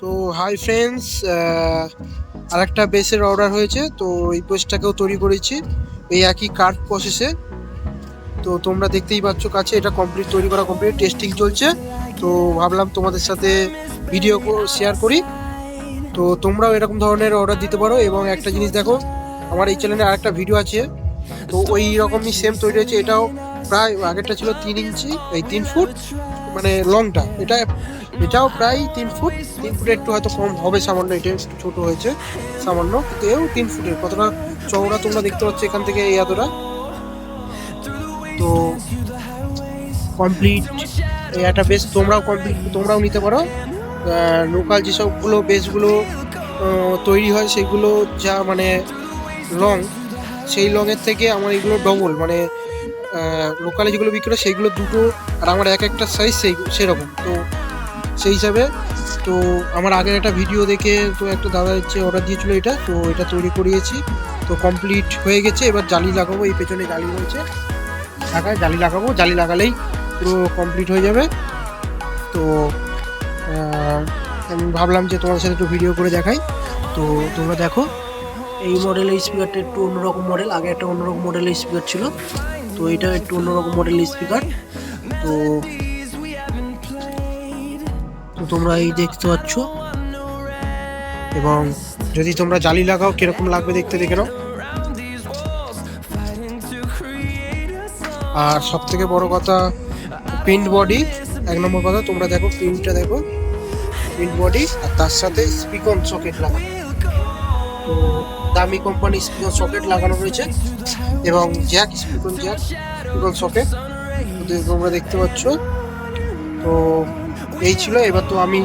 তো hi friends আর একটা বেসের অর্ডার হয়েছে, তো এই বেসটাকেও তৈরি করেছি, এই একই কার্ড প্রসেসে তো তোমরা দেখতেই পাচ্ছ কাছে, এটা কমপ্লিট তৈরি করা কমপ্লিট টেস্টিং চলছে। তো ভাবলাম তোমাদের সাথে ভিডিও শেয়ার করি। তো তোমরাও এরকম ধরনের অর্ডার দিতে পারো এবং একটা জিনিস দেখো, আমার এই চ্যানেলে আরেকটা ভিডিও আছে। তো ওই রকমই সেম তৈরি হয়েছে, এটাও প্রায় আগেরটা ছিল তিন ইঞ্চি, এই তিন ফুট মানে লংটা এটা এটাও প্রায় তিন ফুট। তিন ফুটের একটু হয়তো কম হবে সামান্য, এটা একটু ছোট হয়েছে সামান্য, কিন্তু এও তিন ফুটের কতটা চওড়া তোমরা দেখতে পাচ্ছ এখান থেকে এই এতটা। তো কমপ্লিট এই একটা বেস তোমরাও কমপ্লিট তোমরাও নিতে পারো। লোকাল যেসবগুলো বেসগুলো তৈরি হয় সেগুলো যা মানে লং সেই লংয়ের থেকে আমার এগুলো ডবল। মানে লোকালে যেগুলো বিক্রি হয় সেইগুলো দুটো আর আমার এক একটা সাইজ সেই, সেরকম। তো সেই হিসাবে। তো আমার আগের একটা ভিডিও দেখে তো একটা দাদা হচ্ছে অর্ডার দিয়েছিলো এটা, তো এটা তৈরি করিয়েছি। তো কমপ্লিট হয়ে গেছে, এবার জালি লাগাবো, এই পেছনে জালি রয়েছে। ঢাকায় জালি লাগাবো, জালি লাগালেই পুরো কমপ্লিট হয়ে যাবে। তো আমি ভাবলাম যে তোমাদের সাথে একটু ভিডিও করে দেখাই। তো তোমরা দেখো, এই মডেলের স্পিকারটা একটু অন্যরকম মডেল আগে একটা অন্যরকম মডেলের স্পিকার ছিল। তো এটা একটু অন্যরকম মডেলের স্পিকার তো তো তোমরা এই দেখতে পাচ্ছ। এবং যদি তোমরা জালি লাগাও, কীরকম লাগবে দেখতে দেখে নাও। আর সব থেকে বড় কথা প্রিন্ট বডি এক নম্বর কথা, তোমরা দেখো প্রিন্টটা দেখো প্রিন্ট বডি আর তার সাথে স্পিকন সকেট লাগানো। তো দামি কোম্পানি স্পিকন সকেট লাগানো রয়েছে এবং jack speakon jack speakon socket তোমরা দেখতে পাচ্ছ, তো এই ছিল। এবার তো আমি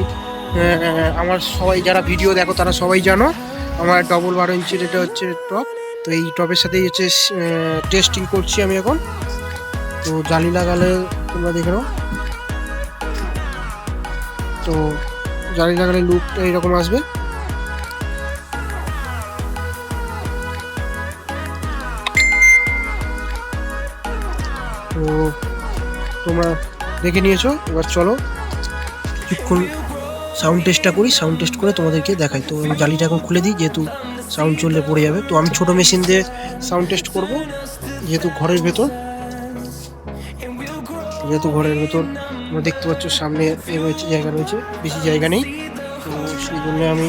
আমার সবাই যারা ভিডিও দেখো, তারা সবাই জানো, আমার ডবল বারো ইঞ্চির এটা হচ্ছে টপ তো এই টপের সাথেই হচ্ছে টেস্টিং করছি আমি এখন। তো জালি লাগালে তোমরা দেখে নাও। তো জালি লাগালে লুকটা এরকম আসবে। তো তোমরা দেখে নিয়েছো। এবার চলো। কিছুক্ষণ সাউন্ড টেস্টটা করি সাউন্ড টেস্ট করে তোমাদেরকে দেখাই। তো আমি জালিটা এখন খুলে দিই, যেহেতু সাউন্ড চললে পড়ে যাবে। তো আমি ছোট মেশিন দিয়ে সাউন্ড টেস্ট করব, যেহেতু ঘরের ভেতর। যেহেতু ঘরের ভেতর, তোমরা দেখতে পাচ্ছ সামনে এ রয়েছে, জায়গা রয়েছে, বেশি জায়গা নেই। তো সেই জন্য আমি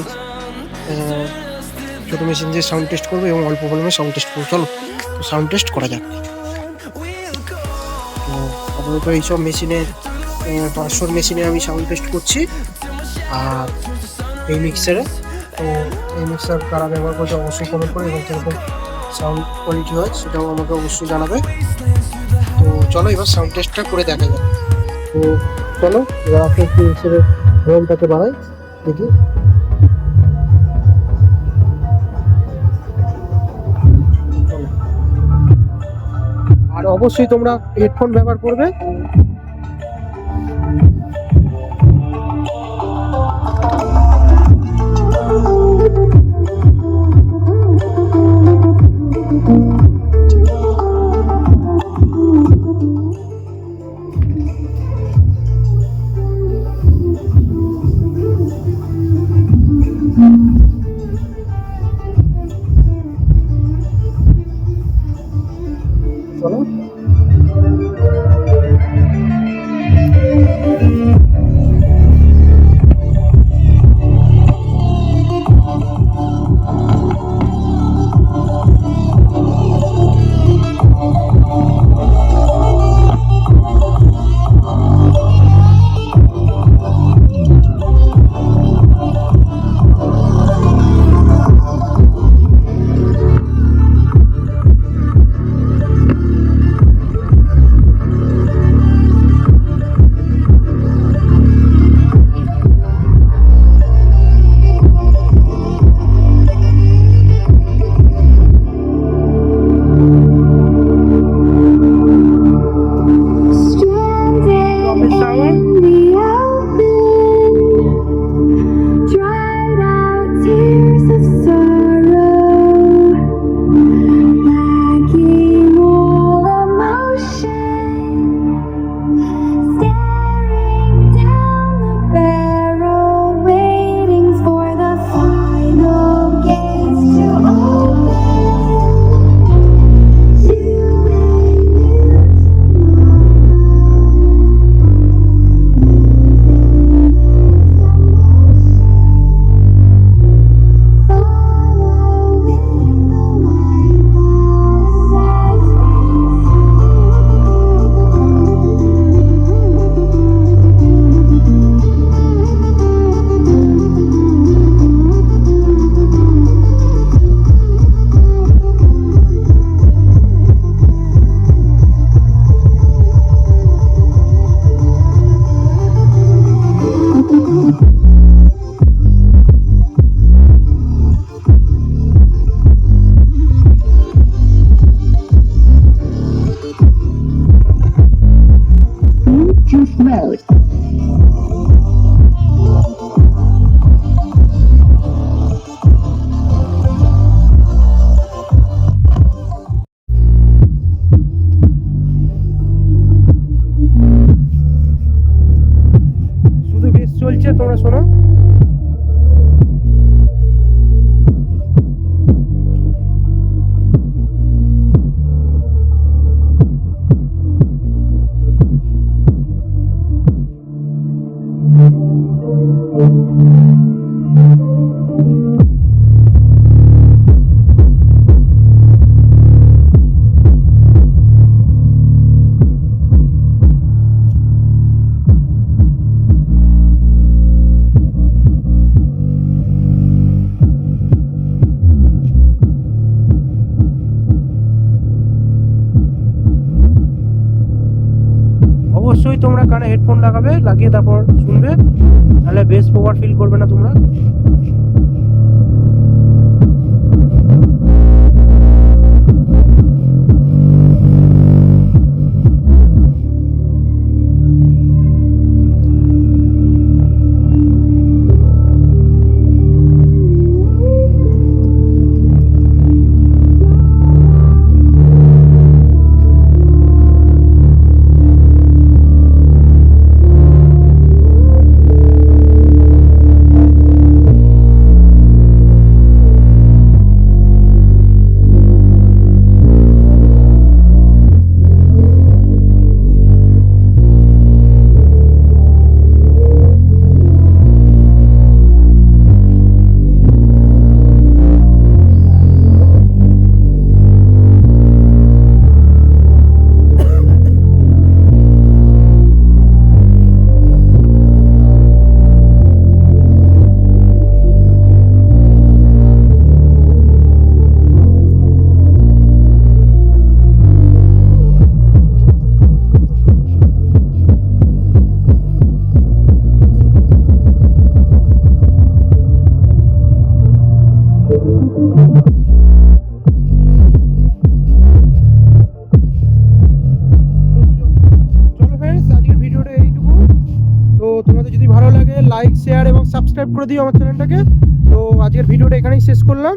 ছোটো মেশিন দিয়ে সাউন্ড টেস্ট করব এবং অল্প ভলিউমে সাউন্ড টেস্ট করব। চলো সাউন্ড টেস্ট করা যাক। তো আপাতত এইসব মেশিনে পাঁচশোর মেশিনে আমি সাউন্ড টেস্ট করছি। আর এই মিক্সারে তো এই মিক্সার কারা ব্যবহার করছে অবশ্যই কমেন্ট করে এবং কীরকম সাউন্ড কোয়ালিটি হয় সেটাও আমাকে অবশ্যই জানাবে। তো চলো এবার সাউন্ড টেস্টটা করে দেখা যাক। তো চলো, এবার আপনি একটু মিক্সারের ভলিউমটাকে বাড়াই, দেখি। আর অবশ্যই তোমরা হেডফোন ব্যবহার করবে। Bluetooth mode. শুধু বেশ চলছে তোমরা শোনো অবশ্যই তোমরা কানে হেডফোন লাগাবে, লাগিয়ে তারপর শুনবে। তাহলে বেশ পাওয়ার ফিল করবে না তোমরা। সাবস্ক্রাইব করে দিও আমার চ্যানেলটাকে তো আজকের ভিডিওটা এখানেই শেষ করলাম।